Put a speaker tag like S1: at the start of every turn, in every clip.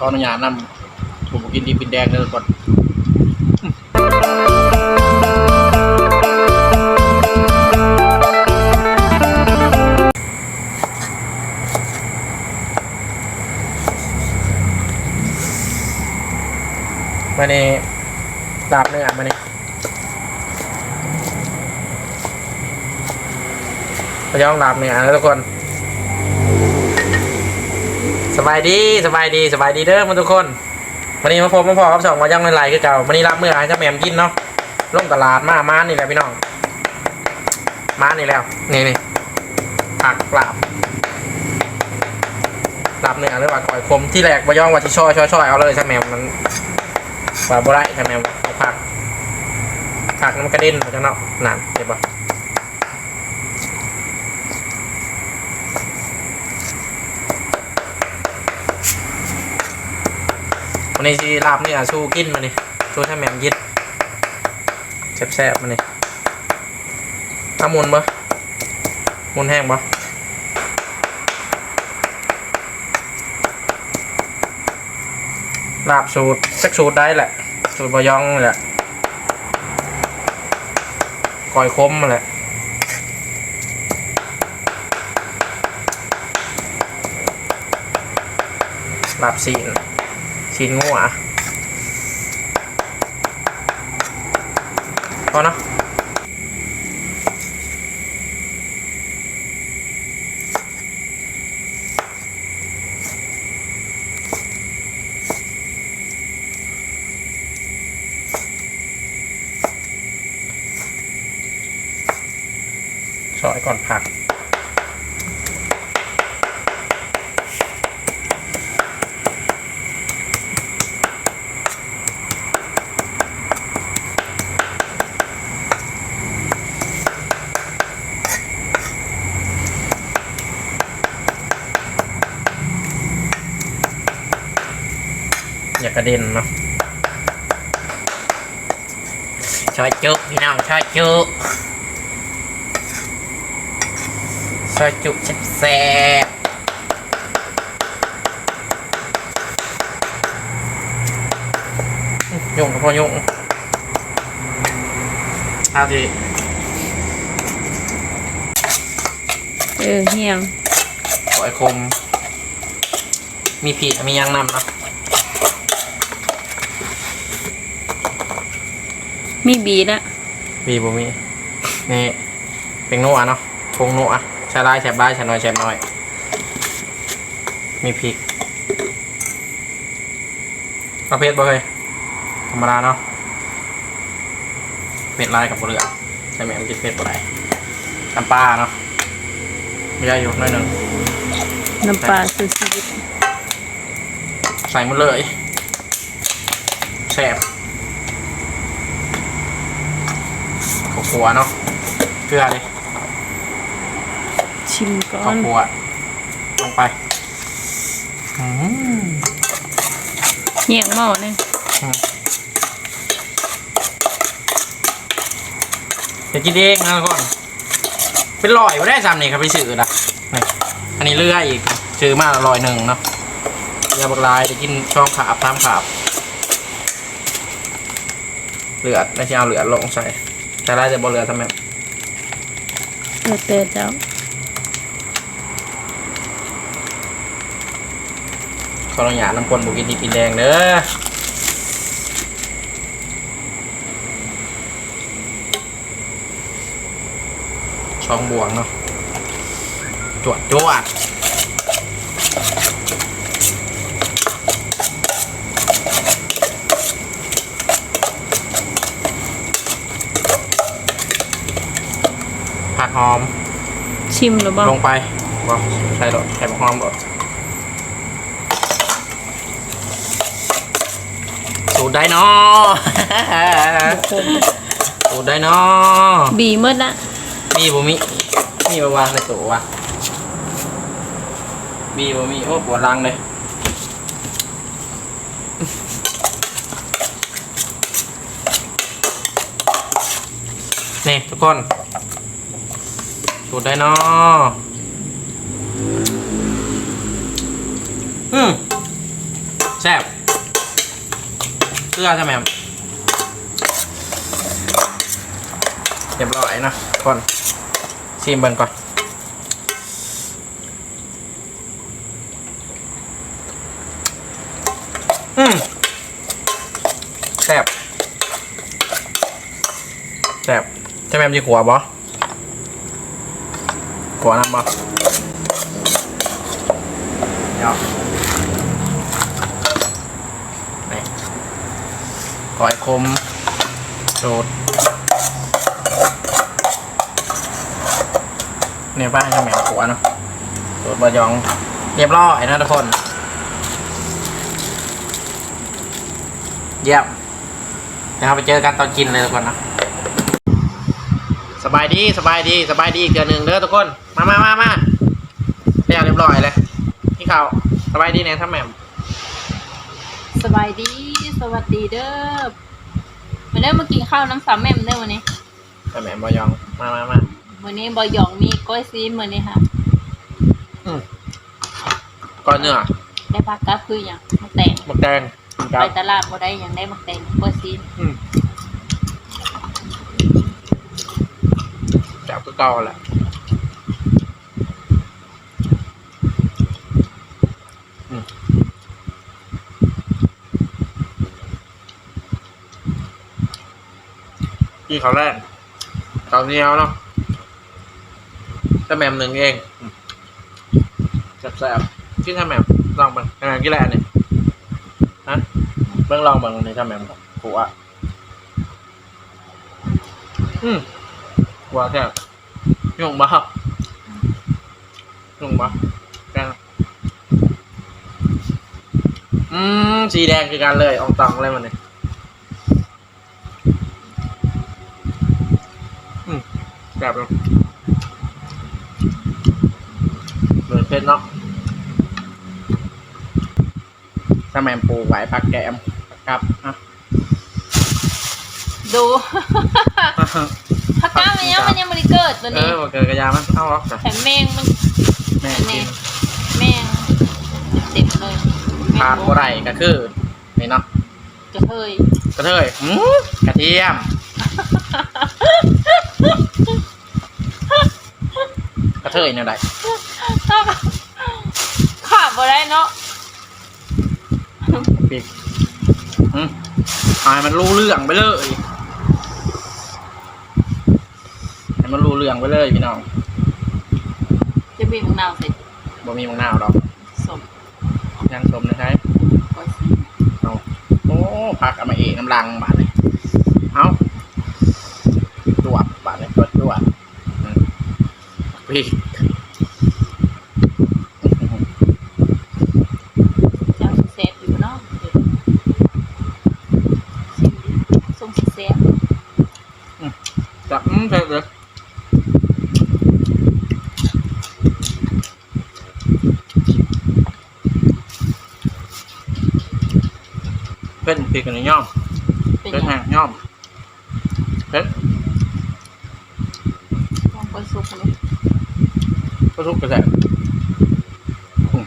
S1: ขออนุญาตนำถูกกินดีปินแดงเลยก่อนมาในดาบเนื้อมาในพยองดาบเนื้อนะทุกคน สบายดีสบายดีสบายดีเด้อมาทุกคนวันนี้มาพบมาพอกับสองมายังไลน์คือเก่าวันนี้รับเมื่อให้เจ้าแหม่มกินเนาะลงตลาดมาม้านี่แหละพี่น้องม้านี่แล้วนี่นี่ผักปลาบปลาบเนื้อหรือว่าก่อยคมที่แรกมาย่องว่าที่ช่อยช่อยช่อยเอาเลยเจ้าแหม่มมันว่าบ่ได้เจ้าแหม่มผักผักน้ำกระเด็นมาจาเนาะนั่นเห็นปะ วันนี้สิลาบเนี่อะสู้กินมานี่สู้ถ้แม่มยิดแซ่บๆมานี่ถ้ามุนปะมุนแห้งปะลาบสูตรสักสูตรได้แหละ สูตรบะยองแหละก่อยคมมาแหละลาบซีน ชิ้นงัวพอเนาะซอยก่อนผัก ระเด็นเนาะช่อยจุพี่น้องช่อยจุช่อยจุแซ่บๆยุ่งกับพ่อยุ่งเอาที
S2: เออเฮียง
S1: ปล่อยคม มีผีมียังนำเนาะ
S2: มีบีนะ
S1: มีบ่มีนี่เป็นนัวเนาะพงนัวใช้ลายแฉบลายแฉบน้อยแฉบน้อย มีพริกเอาเผ็ดบ่เคยธรรมดาเนาะเผ็ดลายกับบ่เรือใช่ไหมมันกินเผ็ดบ่ได้น้ำปลาเนาะไม่ได้อยู่หน่อยหนึ่ง
S2: น้ำปลาสูตรชีวิต
S1: ใส่หมดเลยแซ่บ ข้าวคั่วเนาะเกลือเลย
S2: ชิมก่อ
S1: ข้าวนคั่วลงไปอืม
S2: เฮียงหม้อเนี่ย
S1: เดี๋ยวกินเองนะทุกคนเป็นลอยไม่ได้จำนี่ครับพี่สื่อนะนี่อันนี้เลืออีกซื้อมาลอยหนึ่งเนาะเรือบักลายจะกินช่องขาบตามขาบเลือดไม่ใช่เอาเลือดลงใส่ แต่ไรจะบอเลือดทำไม
S2: เออแต่เจ้า
S1: ขออนุญาตน้ำคนบุกินดีกินแดงเด้อช่องบวงเนาะจวดจวดผักหอม
S2: ชิมหรือเปล่า
S1: ลงไปบอกใส่ดอกใส่ผักหอมดอกสูตรได้เนาะสูตรได้เนาะ
S2: บีเมื่อนะ
S1: มีบ่มีมีบ่วางในตู้วะมีบ่มีโอ้ปวดรังเลยนี่ทุกคน สูตรได้นาะอืมแซ่บเกลือใช่ไหมครับเรียบร้อยนะก่อนชิมเบิ่งก่อนอืมแซ่บแซ่บใช่ไหมมันจะขัวบ่ ขัวน้ำบ่เดี๋ยวนี่ก้อยคมสูตรเนี่ยป้าให้แมวขัวเนาะสูตรบะยองเรียบร้อยนะทุกคน เยี่ยมเดี๋ยวเราไปเจอกันตอนกินเลยทุกคนนะสบายดีสบายดีสบายดีอีกเดือนหนึ่งเด้อทุกคน มามามามาเรียบเรียบร้อยเลยพี่เขาสบายดีเนี่ยท่านแหม่ม
S2: สบายดี สวัสดีเด้อมาเด้อมากินข้าวน้ำสามแม่มเด้อวันนี้
S1: ท่านแหม่มบอยอง มามามา
S2: วันนี้บอยหยองมีก้อยซีนวันนี้ค่ะ
S1: อืมก้อนเนื้อ
S2: ได้พักก็คืออย่างมะแตง
S1: หมึกแดงกินกั
S2: ไป
S1: บ
S2: ตลาดบ่ได้อย่างได้มะแตงก้อยซีน
S1: อืมจับก็เก่าแหละ พี่เขาแรกเขาเนี้ยวเนาะถ้าแมมหนึ่งเองแซ่บๆที่ถ้าแมมลองไปแมมกี่แลนเนี่ยฮะเบิ่งลองบิ่งในถ้าแหมมผัวอืมผัวแซ่บยุ่งบ้ายุ่งบ้าแกงอืมสีแดงคือกันเลยอองตองอะไรมันเนี่ยอื มแซ่บเลยเหมือนเพชรเนาะถ้าแมมปูไหวผักแกมครับอะ
S2: ดูพักก้ามันยังมันยังบริเกิดตัว
S1: เอ
S2: นี้
S1: อบอกเกิดกระยามันเอาล็อกจ้ะ
S2: แถมแมงมัน
S1: แม่
S2: อัน
S1: กิ
S2: นี้
S1: น
S2: แมงเต็มๆเลย
S1: ขาดบ่ไรก็คือนี่เนาะ
S2: กระเทย
S1: กระเทยหืมกระเทียม กระเท ยเนี่ยได
S2: ขาดบ่ได้เนาะ
S1: ปีกหืมเอาให้มันรู้เรื่องไปเลยให้มันรู้เรื่องไปเลยพี่น้อง
S2: จะบีบมะนาวใส่
S1: บ่มีมังนาวดอก
S2: สม
S1: ยังชมนะใช่
S2: ก้อยซีน
S1: เอาโอ้พักเอามาเองน้ำลังบาทเลยเอาตรวจบาทเลยตรวจตรวจอืมปีก
S2: เจ้าสิแซ่บอยู่เนาะเดี๋ยวชิมดิส้มสิแซ่บ
S1: จับอืมเสร็จเลย เป็นปีกกันในย่อม
S2: เป็น
S1: เป็น
S2: ห
S1: แห้
S2: ยัง
S1: งย่อมเป็น
S2: ลองก้อยสุกเลย
S1: ก็ทุกกระแสอืม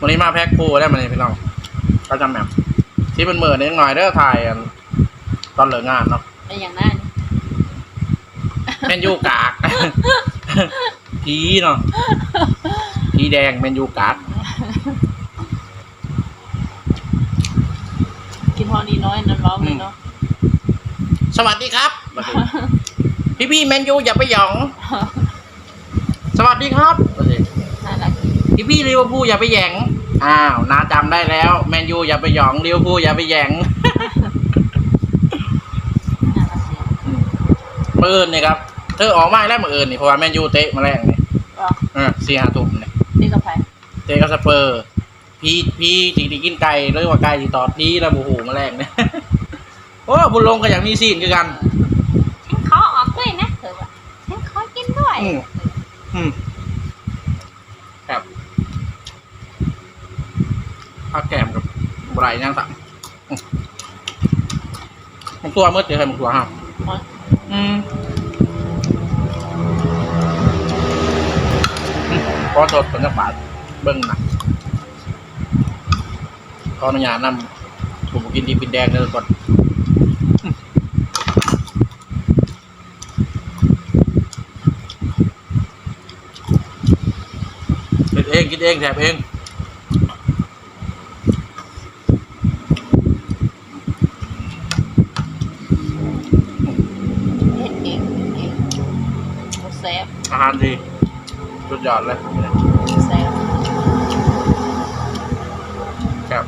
S1: วันนี้มาแพ็คคู่ได้มาเลยพี่น้องก็จำแหม่มที่เป็นเหมือนนิดหน่อยเด้อถ่ายอันตอนเหลืองานเนาะ
S2: เป็นอย่างนั้น
S1: เมนยูกาก ผีเนาะ ผีแดงเมนยูกาก
S2: กินพอดีน้อยน้ำร้อนเลยเนาะ
S1: สวัสดีครับ พี่พี่ๆแมนยูอย่าไปหยอง สวัสดีครับ
S2: น่ารัก
S1: พี่พี่ๆลิเวอร์พูลอย่าไปแหยงอ้าวนาจำได้แล้ว แมนยูอย่าไปหยองลิเวอร์พูลอย่าไปแหยง
S2: น่ารักเสีย
S1: มื่ออื่นนี่ครับเธอออกมาแล้วมื่ออื่นนี่เพราะว่าแมนยูเตะมาแรงนี่
S2: ก็
S1: เออสี่ห้าทุ่มนี่
S2: นี่กับไผ่
S1: เตะกับสเปอร์ พี่พี่จริงๆกินไก่เลยว่าไก่ที่ตอดพี่แล้วบูหูมาแรงเนี่ยโอ้บุญลงก็อย่างมีซีนคือกัน
S2: ฉันขอออกด้วยนะเธอว่าฉันขอกินด้วย
S1: อืมอืมครับข้าวแกมกับบไรย่างสั่งอืมมันตัวมืดเดี๋ยวให้มันตัวห้ามอืม พอสดเป็นจักบาทเบิ้งนะขออนุญาตนำผมกินดีกินแดงเลยก่อนกินเองกินเองแถบเอง
S2: เฮ็ดเองเฮ็ดเองบ่แซ่บ
S1: อาหารดี สุดยอดเลย
S2: แซ่บ
S1: ครับ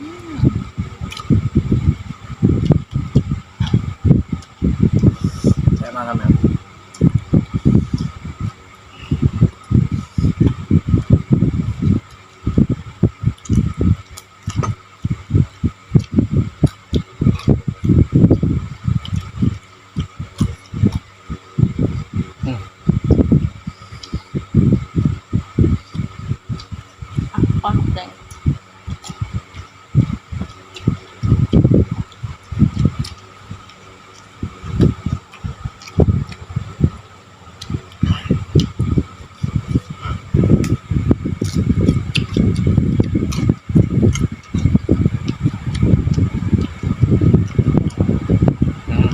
S2: อืม
S1: ใช่มาทำแบบอืม
S2: อะปอนแดง
S1: อืม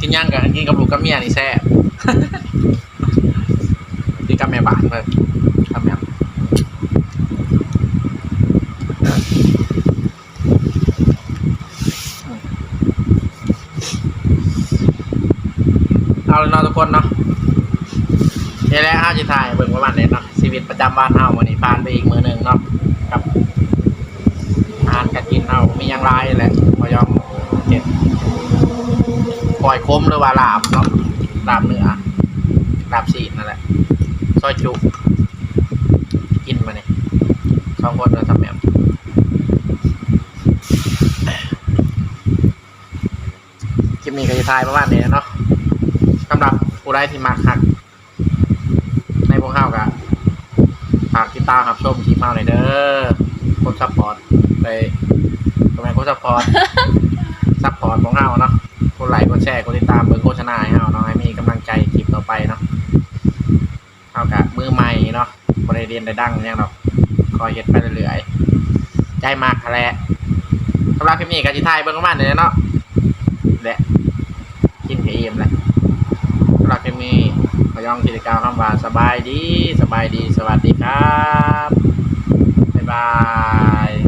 S1: กินย่าง กินกับลูกกับเมียนี่แซ่บกินกับแม่บ้านเพิ่นทำยังเอาเลยเนาะทุกคนเนาะนี่แหละห้าจิถ่ายเบิ่งประมาณนี้เนาะชีวิตประจำวันเฮาวันนี้ผ่านไปอีกมือหนึ่งเนาะกับอาหารการกินเฮามีอย่างไรแหละพอยอมเก็บ ปล่อยคมหรือว่าลาบเนาะลาบเนื้อลาบซีนั่นแหละซอยจุกินมาเนี่ยสองคนเราทำแบบคลิปนี้ก็จะถ่ายประมาณนี้เนาะสำหรับผู้ใดที่มาหัก ในพวกเข้ากับฝากติดตามครับชมคลิปเฮาหน่อยเด้อคนซัพพอร์ตไปทำไมคนซัพพอร์ตซัพพอร์ตของเฮาเนาะ ลค์กดแชร์กดติดตามเบิ่งโฆษณาให้เฮาเนาะให้มีกำลังใจคลิปต่อไปเนาะเฮากับมือใหม่เนาะบ่ได้เรียนได้ดังอหยังดอกคอยเฮ็ดไปเรื่อยๆใจมากแหละสำหรับคลิปนี้ก็สิถ่ายเบิ่งประมาณนี้เนาะและกินกับเอมแหละสำหรับคลิปนี้ขอยองกิจกรรมคำว่าสบายดีสบายดีสวัสดีครับ บ๊ายบาย